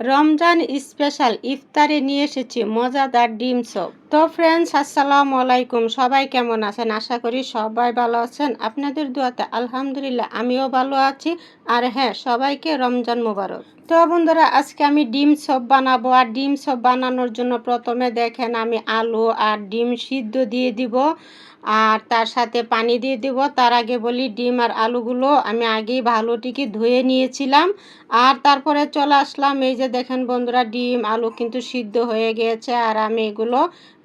Ramzan special ইফতারে নিয়ে এসেছি মজাদার ডিম সপ তো ফ্রেন্ডস আসসালামু আলাইকুম। সবাই কেমন আছেন? আশা করি সবাই ভালো আছেন। আপনাদের দোয়াতে আলহামদুলিল্লাহ, আমিও ভালো আছি। আর হ্যাঁ সবাইকে রমজান মোবারক। তো বন্ধুরা, আজকে আমি ডিম সব বানাবো। আর ডিম সব বানানোর জন্য প্রথমে দেখেন আমি আলু আর ডিম সিদ্ধ দিয়ে দিব। আর তার সাথে পানি দিয়ে দিব। তার আগে বলি, ডিম আর আলুগুলো আমি আগেই ভালোটিকে ধুয়ে নিয়েছিলাম। আর তারপরে চলে আসলাম। এই যে দেখেন বন্ধুরা, ডিম, আলু কিন্তু সিদ্ধ হয়ে গিয়েছে আর আমি এগুলো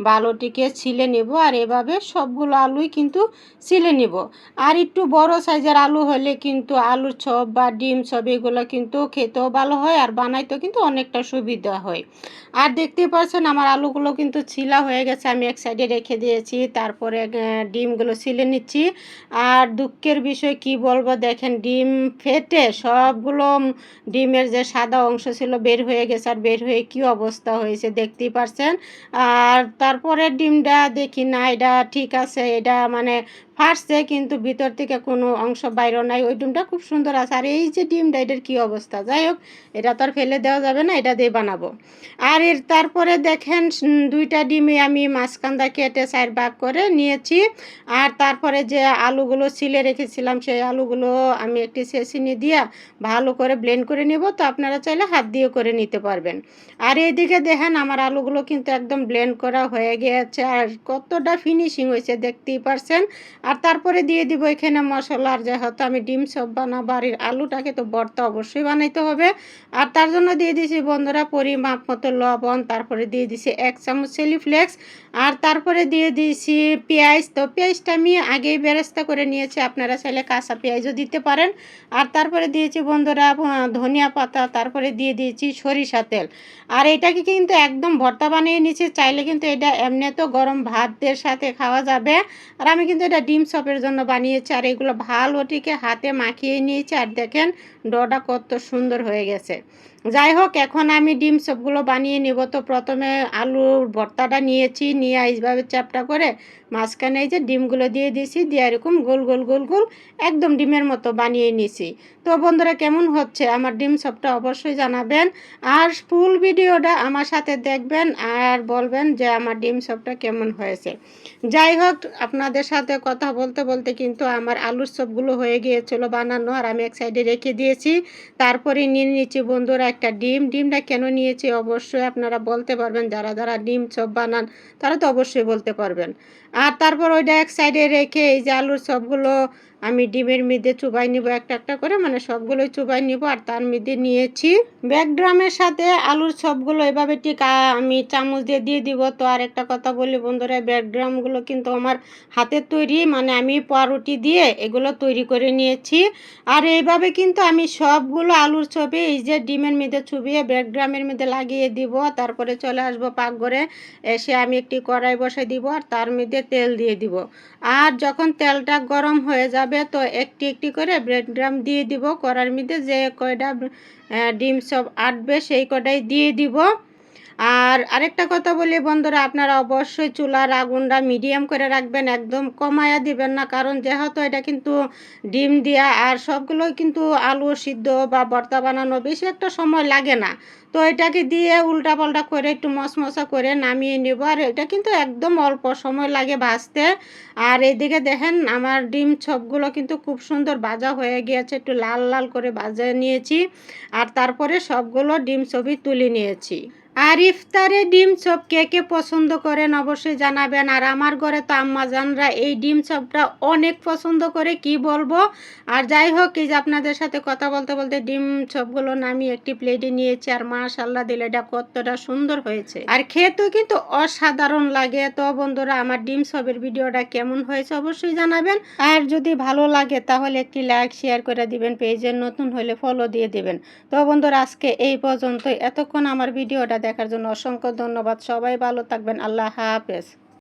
বালুটিকে ছিলে নিব আর এভাবে সবগুলো আলুই কিন্তু ছিলে নিব। আর একটু বড় সাইজের আলু হলে কিন্তু আলুর চপ বা ডিম চপ এগুলো কিন্তু খেতেও ভালো হয় আর বানাইতেও কিন্তু অনেকটা সুবিধা হয়। আর দেখতে পাচ্ছেন আমার আলুগুলো কিন্তু ছিলা হয়ে গেছে, আমি এক সাইডে রেখে দিয়েছি, তারপরে ডিমগুলো ছিলে নিচ্ছি। আর দুঃখের বিষয় কি বলব, দেখেন ডিম ফেটে সবগুলো ডিমের যে সাদা অংশ ছিল বের হয়ে গেছে, আর বের হয়ে কি অবস্থা হয়েছে দেখতেই পারছেন। আর তারপরে ডিমটা দেখি না এটা ঠিক আছে এটা মানে ফাটছে, কিন্তু ভিতর থেকে কোনো অংশ বাইরে নাই। ওই ডিমটা খুব সুন্দর আছে। আর এই যে ডিমটা এটার কী অবস্থা? যাই হোক, এটা তো আর ফেলে দেওয়া যাবে না, এটা দিয়ে বানাবো। আর এর তারপরে দেখেন দুইটা ডিমে আমি মাঝখানটা কেটে সাইড ভাগ করে নিয়েছি। আর তারপরে যে আলুগুলো ছিলে রেখেছিলাম, সেই আলুগুলো আমি একটি সেসিনি দিয়ে ভালো করে ব্লেন্ড করে নেব। তো আপনারা চাইলে হাত দিয়ে করে নিতে পারবেন। আর এইদিকে দেখেন, আমার আলুগুলো কিন্তু একদম ব্লেন্ড করা হয়ে গিয়েছে। আর কতটা ফিনিশিং হয়েছে, দেখতেই পারছেন। আর তারপরে দিয়ে দিব এখানে মশলা আর যেহেতু আমি ডিম সব বানাবো, বাড়ির আলুটাকে তো ভর্তা অবশ্যই বানাইতে হবে। আর তার জন্য দিয়ে দিছি বন্ধুরা পরিমাপ মতো লবণ, তারপরে দিয়ে দিছি এক চামচ সেলিফ্লেক্স আর তারপরে দিয়ে দিয়েছি পেঁয়াজ। তো পেঁয়াজটা আমি আগেই বেরেস্তা করে নিয়েছি, আপনারা চাইলে কাঁচা পেঁয়াজও দিতে পারেন। আর তারপরে দিয়েছি বন্ধুরা ধনিয়া পাতা, তারপরে দিয়ে দিয়েছি সরিষা তেল। আর এটাকে কিন্তু একদম ভর্তা বানিয়ে নিয়েছি, চাইলে কিন্তু এটা এমনি তো গরম ভাতের সাথে খাওয়া যাবে। আর আমি কিন্তু এটা ডিম চপের জন্য বানিয়েছি আর এগুলো ভালোটিকে হাতে মাখিয়ে নিয়েছি। আর দেখেন, ডোটা কত সুন্দর হয়ে গেছে। যাই হোক এখন আমি ডিম সবগুলো বানিয়ে নেব। তো প্রথমে আলুর ভর্তাটা নিয়েছি, নিয়ে এইভাবে চ্যাপটা করে মাঝখানে যে ডিমগুলো দিয়ে দিয়েছি, দিয়ে এরকম গোল গোল গোল গোল একদম ডিমের মতো বানিয়ে নিয়েছি। তো বন্ধুরা, কেমন হচ্ছে? আমার ডিম সবটা অবশ্যই জানাবেন। আর ফুল ভিডিওটা আমার সাথে দেখবেন আর বলবেন যে আমার ডিম সবটা কেমন হয়েছে। যাই হোক আপনাদের সাথে কথা বলতে বলতে কিন্তু আমার আলুর সবগুলো হয়ে গিয়েছিল বানানো, আর আমি এক সাইডে রেখে দিয়েছি। তারপরে নিয়ে নিয়েছি বন্ধুরা একটা ডিম, ডিমটা কেন নিয়েছি? অবশ্যই আপনারা বলতে পারবেন, যারা যারা ডিম চপ বানান, তারা তো অবশ্যই বলতে পারবেন। আর তারপর ওইটা এক সাইডে রেখে এই যে আলুর সবগুলো আমি ডিমের মধ্যে চুবাই নিব একটা একটা করে মানে সবগুলোই চুবাই নিব আর তার মধ্যে নিয়েছি। ব্যাগ ড্রামের সাথে আলুর সবগুলো এভাবে ঠিক আমি চামচ দিয়ে দিয়ে দিব। তো আর একটা কথা বলি বন্ধুরা ব্যাগ ড্রামগুলো কিন্তু আমার হাতের তৈরি মানে আমি পাউরুটি দিয়ে এগুলো তৈরি করে নিয়েছি। আর এইভাবে কিন্তু আমি সবগুলো আলুর ছবি এই যে ডিমের মধ্যে চুবিয়ে ব্যাগ ড্রামের মধ্যে লাগিয়ে দিব। তারপরে চলে আসব পাকঘরে, এসে আমি একটি কড়াই বসে দিব আর তার মধ্যে তেল দিয়ে দিব। আর যখন তেলটা গরম হয়ে যাবে, তো একটি একটি করে ব্রেড ড্রাম দিয়ে দিব। করার মধ্যে যে কয়টা ডিম সব আটবে, সেই কটাই দিয়ে দিব। আর আরেকটা কথা বলি বন্ধুরা, আপনারা অবশ্যই চুলার আগুনটা মিডিয়াম করে রাখবেন, একদম কমায়া দিবেন না। কারণ যেহেতু এটা কিন্তু ডিম দিয়া আর সবগুলোই কিন্তু আলু সিদ্ধ বা ভর্তা বানানো বেশি একটা সময় লাগে না। তো এটাকে দিয়ে উল্টা পাল্টা করে একটু মশমশা করে নামিয়ে নেব। আর এটা কিন্তু একদম অল্প সময় লাগে ভাজতে। আর এদিকে দেখেন আমার ডিম ছপগুলো কিন্তু খুব সুন্দর ভাজা হয়ে গিয়েছে, একটু লাল লাল করে ভাজা নিয়েছি। আর তারপরে সবগুলো ডিম ছবি তুলে নিয়েছি। আর ইফতারে ডিম চপ কে কে পছন্দ করেন অবশ্যই জানাবেন। আর আমার ঘরে তো আম্মাজানরা এই ডিম চপটা অনেক পছন্দ করে, কি বলব? আর যাই হোক, এই যে আপনাদের সাথে কথা বলতে বলতে ডিম চপগুলো নামি একটি প্লেটে নিয়েছি, আর মাশাল্লাহ দিলে এটা কতটা সুন্দর হয়েছে। আর খেতেও কিন্তু অসাধারণ লাগে। তো বন্ধুরা, আমার ডিম চপের ভিডিওটা কেমন হয়েছে অবশ্যই জানাবেন। আর যদি ভালো লাগে, তাহলে একটি লাইক শেয়ার করে দিবেন পেজের নতুন হলে ফলো দিয়ে দিবেন। তো বন্ধুরা, আজকে এই পর্যন্ত এতক্ষণ আমার ভিডিওটা দেখার জন্য অসংখ্য ধন্যবাদ। সবাই ভালো থাকবেন। আল্লাহ হাফেজ।